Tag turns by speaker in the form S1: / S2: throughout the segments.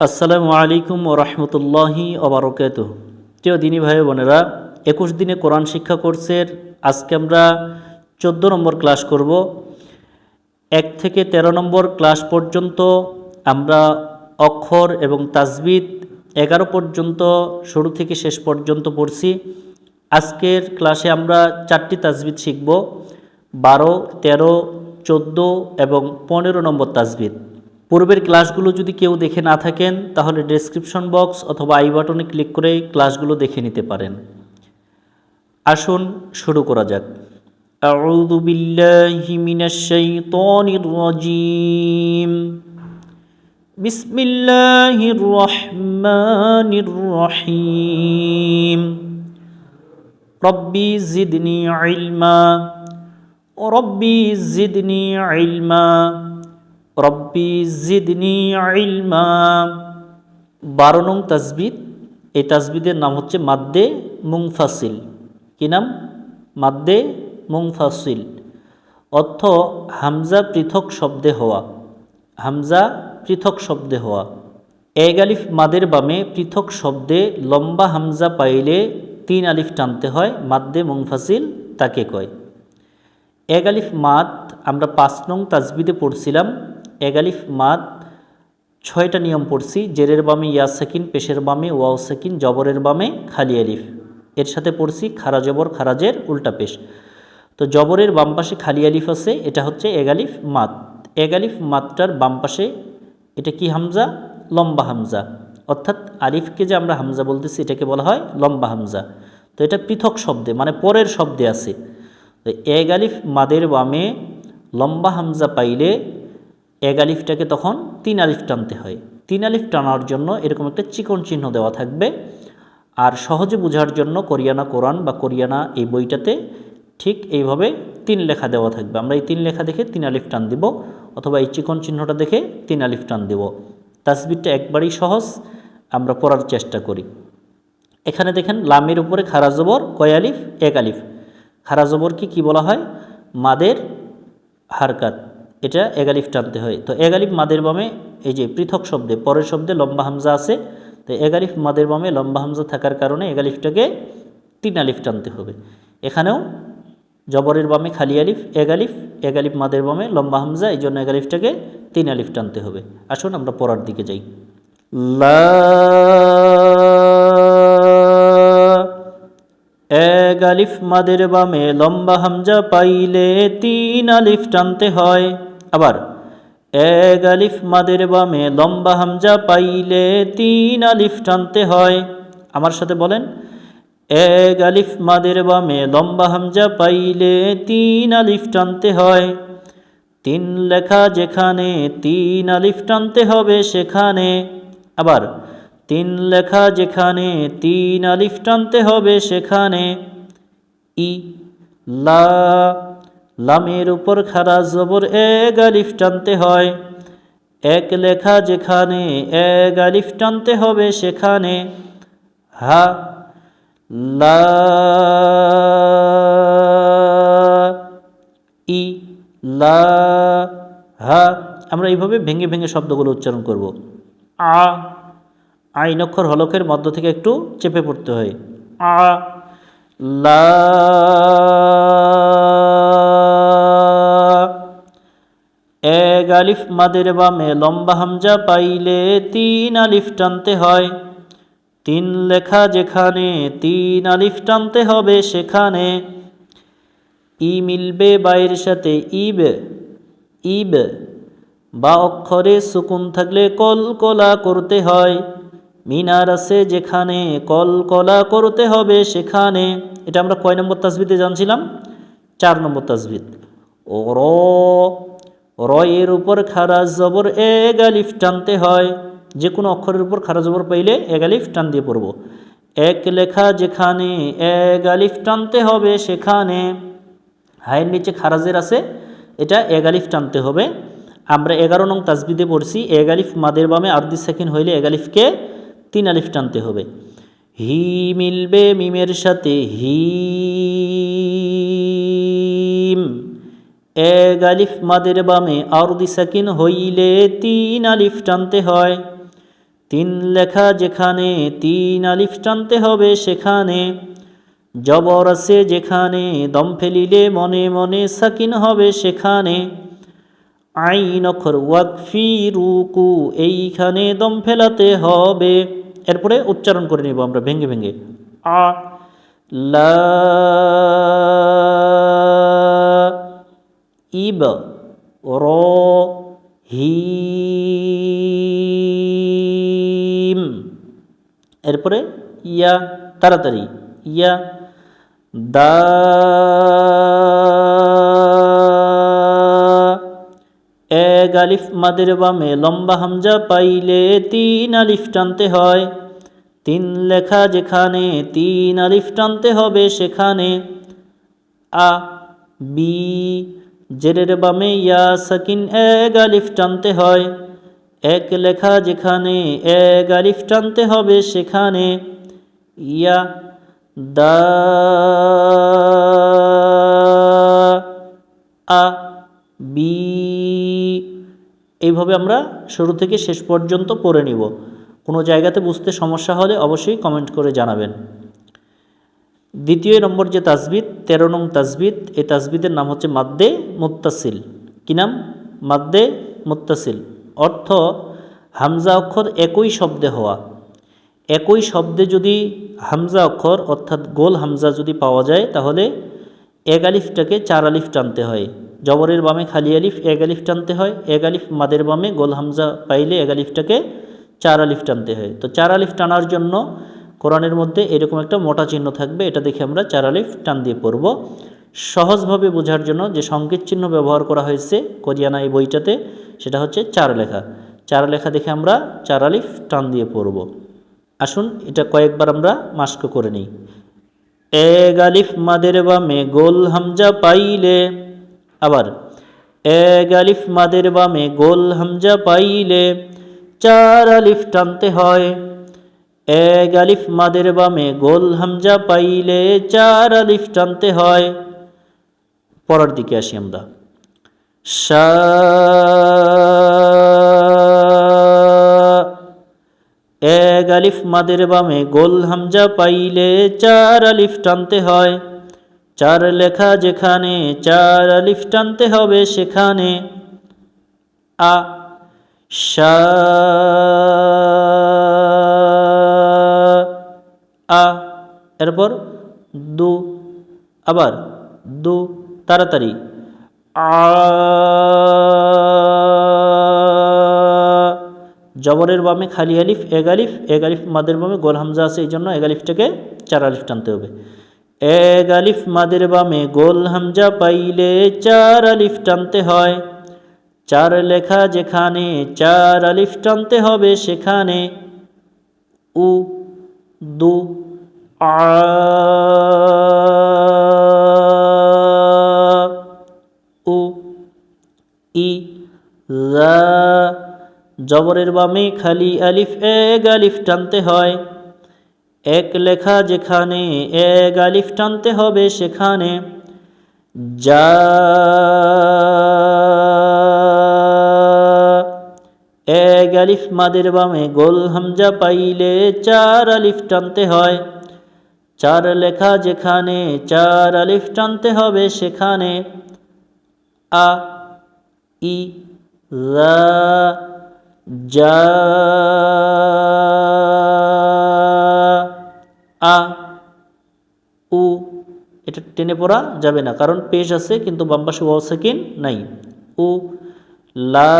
S1: আসসালামু আলাইকুম ও রহমতুল্লাহি ওবরকাত প্রিয় দিনী ভাই বোনেরা, একুশ দিনে কোরআন শিক্ষা কোর্সের আজকে আমরা চোদ্দ নম্বর ক্লাস করব। এক থেকে ১৩ নম্বর ক্লাস পর্যন্ত আমরা অক্ষর এবং তাজবিদ এগারো পর্যন্ত, শুরু থেকে শেষ পর্যন্ত পড়ছি। আজকের ক্লাসে আমরা চারটি তাজবিদ শিখব। বারো, তেরো, চোদ্দ এবং পনেরো নম্বর তাজবিদ পূর্বের ক্লাসগুলো যদি কেউ দেখে না থাকেন তাহলে ডেসক্রিপশন বক্স অথবা আই বাটনে ক্লিক করে ক্লাসগুলো দেখে নিতে পারেন আসুন শুরু করা যাক أعوذ بالله من الشيطان الرجيم بسم الله الرحمن الرحيم ربي زدني علما ربي زدني علما রব্বি জিদনি ইলমা। বারো নং তাজবিদ, এই তাজবিদের নাম হচ্ছে মাদ্দে মুংফাসিল কি নাম? মাদ্দে মুংফাসিল অর্থ হামজা পৃথক শব্দে হওয়া। হামজা পৃথক শব্দে হওয়া। এক আলিফ মাদের বামে পৃথক শব্দে লম্বা হামজা পাইলে তিন আলিফ টানতে হয়, মাদ্দে মুংফাসিল তাকে কয়। এক আলিফ মাদ, আমরা পাঁচ নং তাজবিদে পড়ছিলাম এগালিফ মাদ, ছয়টা নিয়ম পড়ছি, জেরের বামে ইয়া সাকিন, পেশের বামে ওয়াও সাকিন, জবরের বামে খালি আলিফ এর সাথে পড়ছি খারা জবর খারাজের উল্টা পেশ। তো জবরের বাম পাশে খালি আলিফ আছে, এটা হচ্ছে এগালিফ মাদ। এগালিফ মাদটার বাম পাশে, এটা কি হামজা? লম্বা হামজা। অর্থাৎ আলিফকে যে আমরা হামজা বলতেছি, এটাকে বলা হয় লম্বা হামজা। তো এটা পৃথক শব্দে মানে পরের শব্দে আছে। তো মাদের বামে লম্বা হামজা পাইলে এক আলিফটাকে তখন তিন আলিফ টানতে হয়। তিন আলিফ টানার জন্য এরকম একটা চিকন চিহ্ন দেওয়া থাকবে। আর সহজে বোঝার জন্য কোরিয়ানা কোরআন বা কোরিয়ানা এই বইটাতে ঠিক এইভাবে তিন লেখা দেওয়া থাকবে। আমরা এই তিন লেখা দেখে তিন আলিফ টান দিব অথবা এই চিকন চিহ্নটা দেখে তিন আলিফ টান দেব। তাসবিরটা একবারেই সহজ, আমরা পড়ার চেষ্টা করি। এখানে দেখেন লামের উপরে খারা জবর কয় আলিফ? এক আলিফ। খারা জবরকে কি বলা হয়? মাদের হারকাত। এটা এগালিফ টানতে হয়। তো এগালিফ মাদের বামে এই যে পৃথক শব্দে, পরের শব্দে লম্বা হামজা আছে। তো এগালিফ মাদের বামে লম্বা হামজা থাকার কারণে এগালিফটাকে তিন আলিফ টানতে হবে। এখানেও জবরের বামে খালি আলিফ এগালিফ এগালিফ মাদের বামে লম্বা হামজা, এই জন্য এগালিফটাকে তিন আলিফ টানতে হবে। আসুন আমরা পড়ার দিকে যাই। আলিফ মাদের বামে লম্বা হামজা পাইলে তিন আলিফ টানতে হয়। আবার, এক আলিফ মাদের বামে লম্বা হামজা পাইলে তিন আলিফ টানতে হয়। আমার সাথে বলেন, এক আলিফ মাদের বামে লম্বা হামজা পাইলে তিন আলিফ টানতে হয়। তিন লেখা যেখানে তিন আলিফ টানতে হবে সেখানে। আবার, তিন লেখা যেখানে তিন আলিফ টানতে হবে সেখানে। ই, লা লামের উপর খারা জবর এক আলিফ টানতে হয়। এক লেখা যেখানে এক আলিফ টানতে হবে সেখানে হা, লা, ই, লা, হা। আমরা এইভাবে ভেঙে ভেঙে শব্দগুলো উচ্চারণ করব। আ আইন অক্ষর হলকের মধ্য থেকে একটু চেপে পড়তে হয়। আ, লা এক আলিফ মাদের বামে লম্বা হামজা পাইলে তিন আলিফ টানতে হয়। তিন লেখা যেখানে তিন আলিফ টানতে হবে সেখানে। ই মিলবে বাইয়ের সাথে ইব ইব। বা অক্ষরে সুকুন থাকলে কলকলা করতে হয়। মিনার আছে যেখানে কলকলা করতে হবে সেখানে। এটা আমরা কয় নম্বর তাসবিদে জানছিলাম? চার নম্বর তাসবিদ। ও র র এর উপর খারা জবর এক আলিফ টানতে হয়। যে কোনো অক্ষরের উপর খারা জবর পাইলে এক আলিফ টান দিয়ে পড়ব। এক লেখা যেখানে এক আলিফ টানতে হবে সেখানে হায়ের নিচে খারাজের আছে, এটা এক আলিফ টানতে হবে। আমরা এগারো নং তাজবিদে পড়ছি, এক আলিফ মাদের বামে আর্দি সেকেন্ড হইলে এক আলিফকে তিন আলিফ টানতে হবে। হি মিলবে মিমের সাথে হিম এক আলিফ মাদের বামে আরদি সাকিন হইলে তিন আলিফ টানতে হয়। তিন লেখা যেখানে তিন আলিফ টানতে হবে সেখানে। জবর আছে যেখানে, দম ফেলিলে মনে মনে সাকিন হবে সেখানে। আইন অক্ষর ওয়াকফি, রুকু, এইখানে দম ফেলাতে হবে। এরপরে উচ্চারণ করে নেব আমরা, ভেঙে ভেঙে। আ, লা ইব, র, হিম। এরপরে ইয়া, তাড়াতাড়ি, ইয়া, দা এক আলিফ মাদের বামে লম্বা হামজা পাইলে তিন আলিফ টানতে হয়। তিন লেখা যেখানে তিন আলিফ টানতে হবে সেখানে আ, বি জেরের বামে ইয়া সাকিন, এক আলিফ টানতে হয়। এক লেখা যেখানে, এক আলিফ টানতে হবে সেখানে। ইয়া দা আ বি, এইভাবে আমরা শুরু থেকে শেষ পর্যন্ত পড়ে নিব। কোনো জায়গাতে বুঝতে সমস্যা হলে অবশ্যই কমেন্ট করে জানাবেন। দ্বিতীয় নম্বর যে তাজবিদ তেরো নং তাজবিদ এই তাজবিদের নাম হচ্ছে মাদ্দে মুত্তাসিল। কি নাম? মাদ্দে মুত্তাসিল। অর্থ, হামজা অক্ষর একই শব্দে হওয়া। একই শব্দে যদি হামজা অক্ষর, অর্থাৎ গোল হামজা যদি পাওয়া যায়, তাহলে এক আলিফটাকে চার আলিফ টানতে হয়। জবরের বামে খালি আলিফ, এক আলিফ টানতে হয়। এক আলিফ মাদের বামে গোল হামজা পাইলে এক আলিফটাকে চার আলিফ টানতে হয়। তো চার আলিফ টানার জন্য কোরআনের মধ্যে এরকম একটা মোটা চিহ্ন থাকবে, এটা দেখে আমরা চার আলিফ টান দিয়ে পড়ব। সহজভাবে বোঝার জন্য যে সংকেত চিহ্ন ব্যবহার করা হয়েছে কোরিয়ানা এই বইটাতে, সেটা হচ্ছে চার লেখা। চার লেখা দেখে আমরা চার আলিফ টান দিয়ে পড়ব। আসুন এটা কয়েকবার আমরা মাস্ক করে নিই। এক আলিফ মাদের বামে গোল হামজা পাইলে, আবার এক আলিফ মাদের বামে গোল হামজা পাইলে, চার আলিফ টানতে হয়। এক আলিফ মাদের বামে গোল হামজা পাইলে চার আলিফ টানতে হয়। পরের দিকে আসি আমরা। সা এক আলিফ মাদের বামে গোল হামজা পাইলে চার আলিফ টানতে হয়। চার লেখা যেখানে চার আলিফ টানতে হবে সেখানে আ সা আ, এরপর দু, আবার দু, তাড়াতাড়ি। আ, জবরের বামে খালি আলিফ, এক আলিফ আলিফ মাদের বামে গোল হামজা আছে, এই জন্য এক আলিফটাকে চার আলিফ টানতে হবে। এক আলিফ মাদের বামে গোল হামজা পাইলে চার আলিফ টানতে হয়। চার লেখা যেখানে, চার আলিফ টানতে হবে সেখানে। উ দু, আ, উ, ই, লা, জবরের বামে খালি আলিফ, এক আলিফ টানতে হয়। এক লেখা যেখানে এক আলিফ টানতে হবে সেখানে যা এক আলিফ মাদের বামে গোল হামজা পাইলে চার আলিফ টানতে হয়। চার লেখা যেখানে, চার আলিফ টানতে হবে সেখানে। আ, ই যা আ, উ। এটা টেনে পড়া যাবে না, কারণ পেশ আছে, কিন্তু বাম পাশে ওয়াও সেকেন নাই। উ লা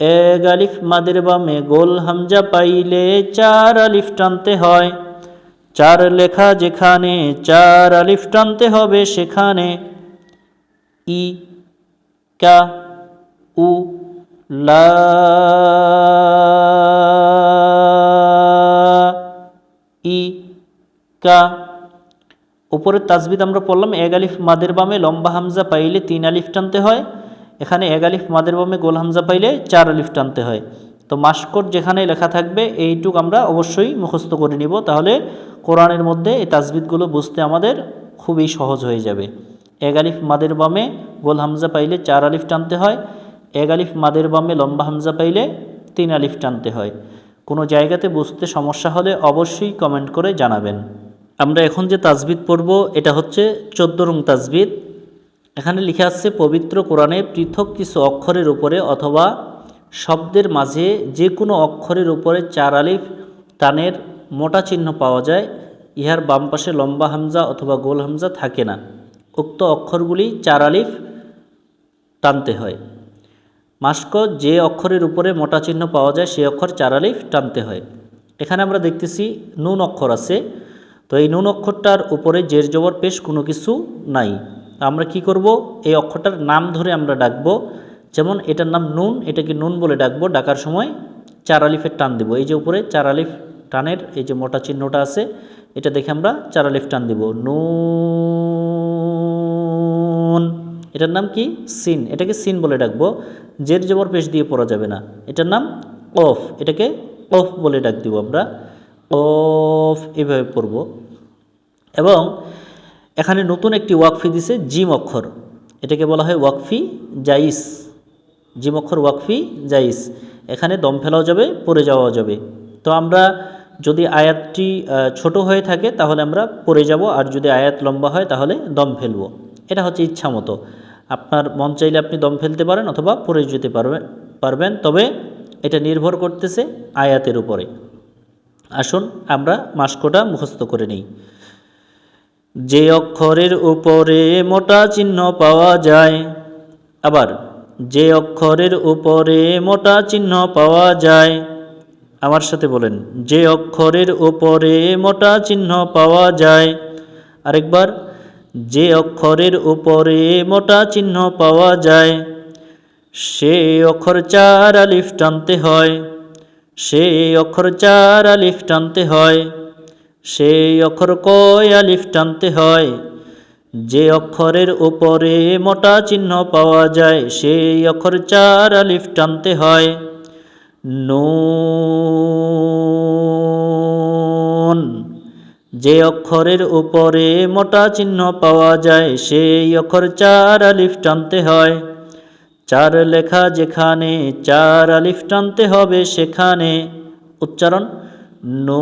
S1: এক আলিফ মাদের বামে গোল হামজা পাইলে চার আলিফ টানতে হয়। চার লেখা যেখানে, চার আলিফ টানতে হবে সেখানে। ই, কা, উ, লা। ই, কা উপরের তাজবিদ আমরা পড়লাম, এক আলিফ মাদের বামে লম্বা হামজা পাইলে তিন আলিফ টানতে হয়। এখানে এক আলিফ মাদের বামে গোল হামজা পাইলে চার আলিফ টানতে হয়। তো মাসকট যেখানে লেখা থাকবে, এইটুক আমরা অবশ্যই মুখস্থ করে নিব। তাহলে কোরআনের মধ্যে এই তাজবিদগুলো বুঝতে আমাদের খুবই সহজ হয়ে যাবে। এক আলিফ মাদের বামে গোল হামজা পাইলে চার আলিফ টানতে হয়। এক আলিফ মাদের বামে লম্বা হামজা পাইলে তিন আলিফ টানতে হয়। কোনো জায়গাতে বুঝতে সমস্যা হলে অবশ্যই কমেন্ট করে জানাবেন। আমরা এখন যে তাজবিদ পড়ব, এটা হচ্ছে চোদ্দ রং তাজবিদ। এখানে লিখে আছে, পবিত্র কোরআনে পৃথক কিছু অক্ষরের উপরে অথবা শব্দের মাঝে যে কোনো অক্ষরের উপরে চার আলিফ টানের মোটা চিহ্ন পাওয়া যায়। ইহার বাম পাশে লম্বা হামজা অথবা গোল হামজা থাকে না। উক্ত অক্ষরগুলি চার আলিফ টানতে হয়। মাস্ক যে অক্ষরের উপরে মোটা চিহ্ন পাওয়া যায় সেই অক্ষর চার আলিফ টানতে হয়। এখানে আমরা দেখতেছি নুন অক্ষর আছে। তো এই নুন অক্ষরটার উপরে জের জবর পেশ কোনো কিছু নাই। আমরা কি করব? এই অক্ষরটার নাম ধরে আমরা ডাকবো। যেমন এটার নাম নুন, এটাকে নুন বলে ডাকবো। ডাকার সময় চার আলিফের টান দেব। এই যে উপরে চার আলিফ টানের এই যে মোটা চিহ্নটা আছে, এটা দেখে আমরা চার আলিফ টান দেব। নুন। এটার নাম কি? সিন। এটাকে সিন বলে ডাকবো। জের জবর পেশ দিয়ে পড়া যাবে না। এটার নাম অফ। এটাকে অফ বলে ডাক দিব আমরা। অফ এভাবে পড়ব। এবং এখানে নতুন একটি ওয়াকফি দিছে জিম অক্ষর। এটাকে বলা হয় ওয়াকফি জাইস। জিম অক্ষর ওয়াকফি জাইস। এখানে দম ফেলাও যাবে, পড়ে যাওয়াও যাবে। তো আমরা যদি আয়াতটি ছোট হয়ে থাকে তাহলে আমরা পড়ে যাব, আর যদি আয়াত লম্বা হয় তাহলে দম ফেলব। এটা হচ্ছে ইচ্ছা মতো। আপনার মন চাইলে আপনি দম ফেলতে পারেন অথবা পড়ে যেতে পারবেন পারবেন, তবে এটা নির্ভর করতেছে আয়াতের উপরে। আসুন আমরা মাস্কটা মুখস্থ করে নিই। যে অক্ষরের উপরে মোটা চিহ্ন পাওয়া যায়, আবার যে অক্ষরের উপরে মোটা চিহ্ন পাওয়া যায়, আমার সাথে বলেন, যে অক্ষরের উপরে মোটা চিহ্ন পাওয়া যায়, আরেকবার, যে অক্ষরের উপরে মোটা চিহ্ন পাওয়া যায়, সে অক্ষর চার আলিফ টানতে হয়। সে অক্ষর চার আলিফ টানতে হয়, সেই অক্ষর কয় আলিফ টানতে হয়। যে অক্ষরের উপরে মোটা চিহ্ন পাওয়া যায়, সেই অক্ষর চার আলিফ টানতে হয়। নুন, যে অক্ষরের উপরে মোটা চিহ্ন পাওয়া যায়, সেই অক্ষর চার আলিফ টানতে হয়। চার লেখা যেখানে চার আলিফ টানতে হবে সেখানে উচ্চারণ নুন।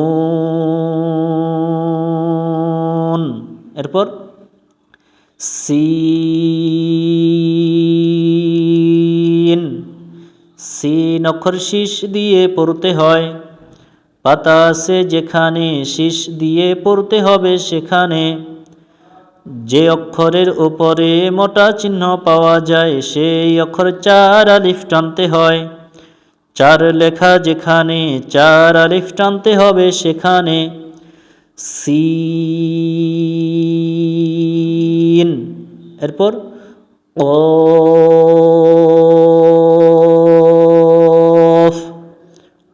S1: এরপর সিন। সিন অক্ষর শীষ দিয়ে পড়তে হয়। পাতা আছে যেখানে শীষ দিয়ে পড়তে হবে সেখানে যে অক্ষরের উপরে মোটা চিহ্ন পাওয়া যায়, সেই অক্ষর চার আলিফ টানতে হয়। চার লেখা যেখানে, চার আলিফ টানতে হবে সেখানে। সিন। এরপর কফ।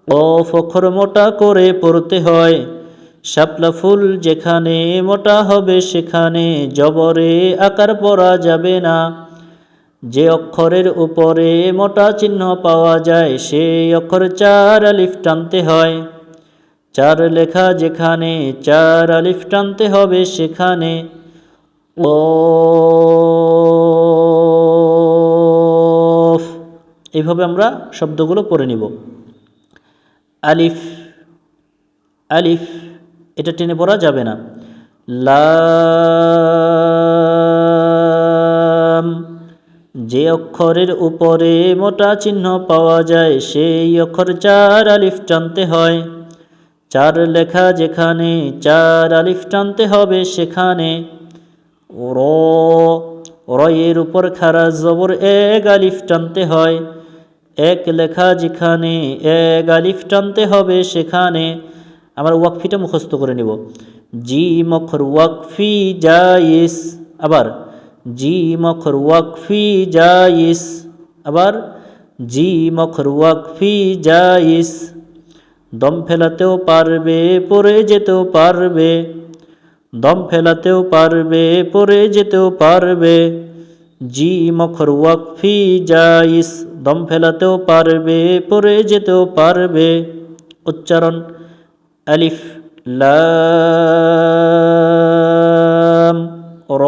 S1: কফ অক্ষর মোটা করে পড়তে হয়। শাপলা ফুল যেখানে মোটা হবে সেখানে জবরে আকার পরা যাবে না। যে অক্ষরের উপরে মোটা চিহ্ন পাওয়া যায়, সেই অক্ষর চার আলিফ টানতে হয়। চার লেখা যেখানে চার আলিফ টানতে হবে সেখানে কফ এইভাবে আমরা শব্দগুলো পড়ে নিব। আলিফ আলিফ এটা টেনে পড়া যাবে না। লাম, যে অক্ষরের উপরে মোটা চিহ্ন পাওয়া যায়, সেই অক্ষর চার আলিফ টানতে হয়। চার লেখা যেখানে, চার আলিফ টানতে হবে সেখানে। র, রয়ের উপর খারা জবর এক আলিফ টানতে হয়। এক লেখা যেখানে, এক আলিফ টানতে হবে সেখানে। আমরা ওয়াকফিটা মুখস্থ করে নিব। জি মখর ওয়াকফি জাইস আবার জি মখর ওয়াকফি জাইস আবার জি মখর ওয়াকফি জাইস দম ফেলাতেও পারবে, পড়ে যেতেও পারবে। দম ফেলাতেও পারবে, পড়ে যেতেও পারবে। জি মখর ওয়াকফি জাইস দম ফেলাতেও পারবে, পড়ে যেতেও পারবে। উচ্চারণ আলিফ, লাম, র।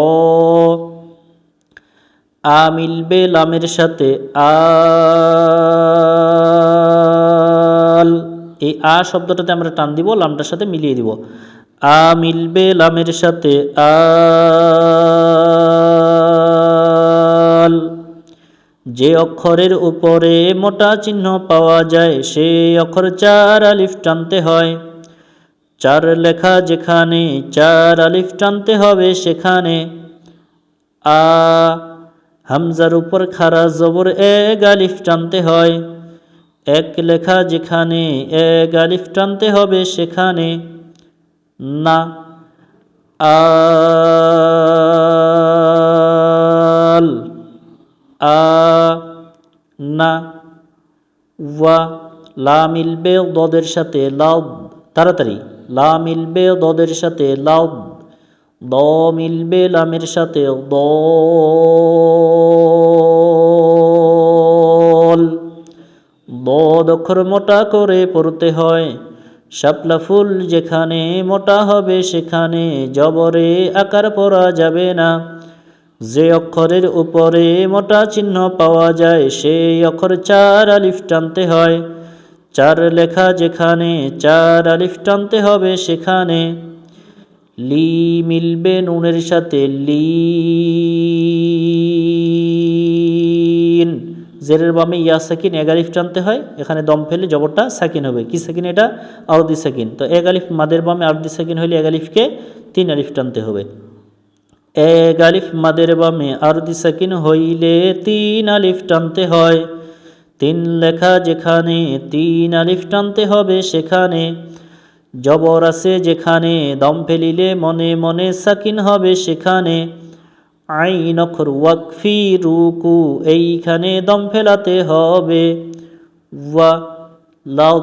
S1: আ মিলবে লামের সাথে আল। এই আ শব্দটাতে আমরা টান দিব, লামটার সাথে মিলিয়ে দিব। আ মিলবে লামের সাথে আল। যে অক্ষরের উপরে মোটা চিহ্ন পাওয়া যায়, সেই অক্ষর চার আলিফ টানতে হয়। চার লেখা যেখানে চার আলিফ টানতে হবে সেখানে। আ, হামজার উপর খারা জবর এক আলিফ টানতে হয়। এক লেখা যেখানে এক আলিফ টানতে হবে সেখানে। না আল আ, না, ওয়া, লা মিলবে দদের সাথে লাউ তাড়াতাড়ি। লা মিলবে দদের সাথে লাউ, দ মিলবে লামের সাথে দ। বদ অক্ষর মোটা করে পড়তে হয়, শাপলা ফুল যেখানে মোটা হবে সেখানে জবরে আকার পরা যাবে না। যে অক্ষরের উপরে মোটা চিহ্ন পাওয়া যায়, সেই অক্ষর চার আলিফ টানতে হয়। চার লেখা যেখানে চার আলিফ টানতে হবে সেখানে। লি মিলবে নুনের সাথে লিন। জেরের বামে ইয়া সাকিন, এক আলিফ টানতে হয়, এখানে দম ফেলে জবরটা সাকিন হবে। কি সাকিন এটা? আরদি সাকিন। তো এক আলিফ মাদের বামে আরদি সাকিন হলে এক আলিফকে তিন আলিফ টানতে হবে। এক আলিফ মাদের বামে আরদি সাকিন হইলে তিন আলিফ টানতে হয়। তিন লেখা যেখানে তিন আলিফ টানতে হবে সেখানে। জবর আছে যেখানে, দম ফেলিলে মনে মনে সাকিন হবে সেখানে। আইন অক্ষর ওয়াকফি, রুকু, এইখানে দম ফেলাতে হবে। ওয়া লাউ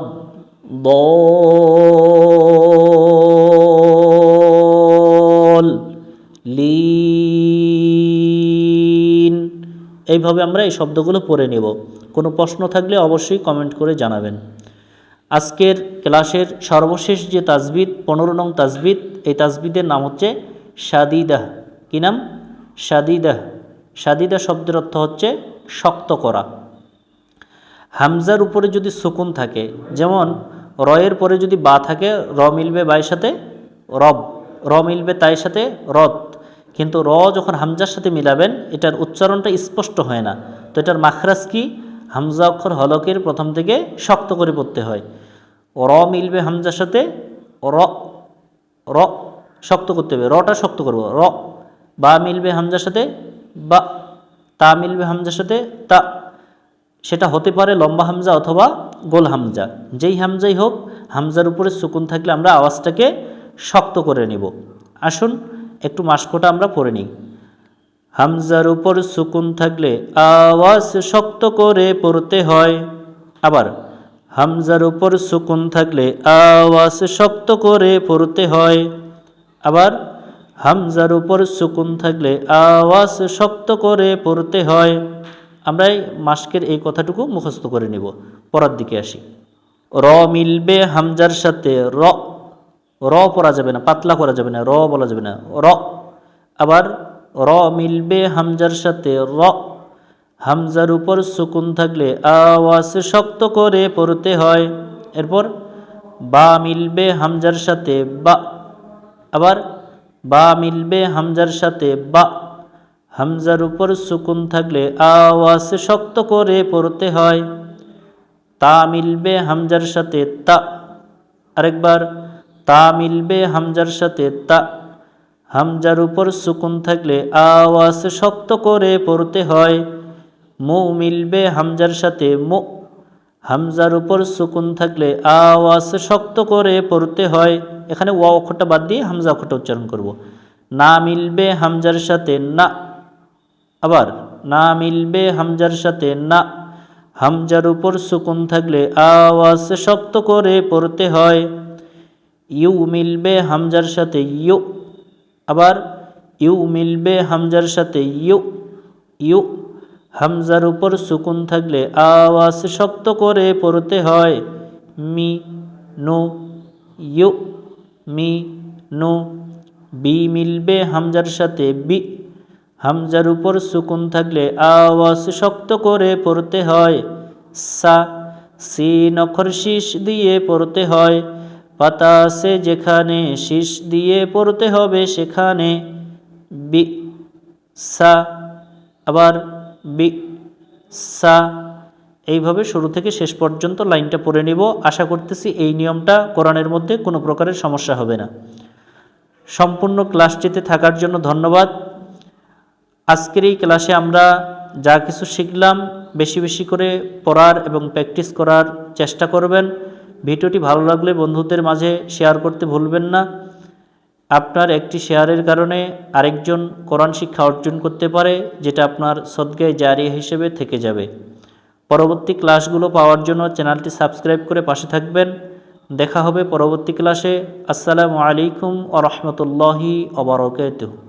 S1: লিন এইভাবে আমরা এই শব্দগুলো পড়ে নেব। কোনো প্রশ্ন থাকলে অবশ্যই কমেন্ট করে জানাবেন। আজকের ক্লাসের সর্বশেষ যে তাজবিদ, পনেরো নং তাজবিদ, এই তাজবিদের নাম হচ্ছে সাদিদাহ। কী নাম? সাদিদাহ। সাদিদা শব্দের অর্থ হচ্ছে শক্ত করা। হামজার উপরে যদি সুকুন থাকে, যেমন রয়ের পরে যদি বা থাকে, র মিলবে বায়ের সাথে রব, র মিলবে তাইয়ের সাথে রদ। কিন্তু র যখন হামজার সাথে মিলাবেন, এটার উচ্চারণটা স্পষ্ট হয় না। তো এটার মাখরাজ কি? হামজা অক্ষর হলকের প্রথম থেকে শক্ত করে পড়তে হয়। র মিলবে হামজার সাথে, র র শক্ত করতে হবে। রটা শক্ত করব। র, বা মিলবে হামজার সাথে, বা তা মিলবে হামজার সাথে, তা। সেটা হতে পারে লম্বা হামজা অথবা গোল হামজা। যেই হামজাই হোক, হামজার উপরে সুকুন থাকলে আমরা আওয়াজটাকে শক্ত করে নিব। আসুন একটু মাস্কটা আমরা পড়ে নিই। হামজার উপর সুকুন থাকলে আওয়াজ শক্ত করে পড়তে হয়। আবার হামজার উপর সুকুন থাকলে আওয়াজ শক্ত করে পড়তে হয়। আবার হামজার উপর সুকুন থাকলে আওয়াজ শক্ত করে পড়তে হয়। আমরা এই মাস্কের এই কথাটুকু মুখস্থ করে নিব। পরার দিকে আসি। র মিলবে হামজার সাথে। র র পড়া যাবে না, পাতলা করা যাবে না, র বলা যাবে না, র। আবার র মিলবে হামজার সাথে, র। হামজার উপর সুকুন থাকলে আওয়াজ শক্ত করে পড়তে হয়। এরপর বা মিলবে হামজার সাথে, বা। আবার বা মিলবে হামজার সাথে, বা। হামজার উপর সুকুন থাকলে আওয়াজ শক্ত করে পড়তে হয়। তা মিলবে হামজার সাথে, তা। আরেকবার তা মিলবে হামজার সাথে, তা হামজার উপর সুকুন থাকলে আওয়াজ শক্ত করে পড়তে হয়। মু মিলবে হামজার সাথে, মু হামজার উপর সুকুন থাকলে আওয়াজ শক্ত করে পড়তে হয়। এখানে ওয়া অক্ষরটা বাদ দিয়ে হামজা অক্ষরটা উচ্চারণ করব। না মিলবে হামজার সাথে, না আবার, না মিলবে হামজার সাথে, না হামজার উপর সুকুন থাকলে আওয়াজ শক্ত করে পড়তে হয়। ইউ মিলবে হামজার সাথে ইউ, আবার ইউ মিলবে হামজার সাথে ইউ ইউ, হামজার উপর সুকুন থাকলে আওয়াজ শক্ত করে পড়তে হয়। মি, নো, ইউ, মি, নো, বি মিলবে হামজার সাথে বি, হামজার উপর সুকুন থাকলে আওয়াজ শক্ত করে পড়তে হয়। সা, সিন অক্ষর শীষ দিয়ে পড়তে হয়। পাতা সে যেখানে শীষ দিয়ে পড়তে হবে সেখানে বি সা আবার বি সা এইভাবে শুরু থেকে শেষ পর্যন্ত লাইনটা পড়ে নিব। আশা করতেছি এই নিয়মটা কোরআনের মধ্যে কোনো প্রকারের সমস্যা হবে না। সম্পূর্ণ ক্লাসটিতে থাকার জন্য ধন্যবাদ। আজকের এই ক্লাসে আমরা যা কিছু শিখলাম, বেশি বেশি করে পড়ার এবং প্র্যাকটিস করার চেষ্টা করবেন। ভিডিওটি ভালো লাগলে বন্ধুদের মাঝে শেয়ার করতে ভুলবেন না। আপনার একটি শেয়ারের কারণে আরেকজন কোরআন শিক্ষা অর্জন করতে পারে, যেটা আপনার সদ্গায় জারি হিসেবে থেকে যাবে। পরবর্তী ক্লাসগুলো পাওয়ার জন্য চ্যানেলটি সাবস্ক্রাইব করে পাশে থাকবেন। দেখা হবে পরবর্তী ক্লাসে। আসসালামু আলাইকুম আ রহমতুল্লাহি অবরকাতুহ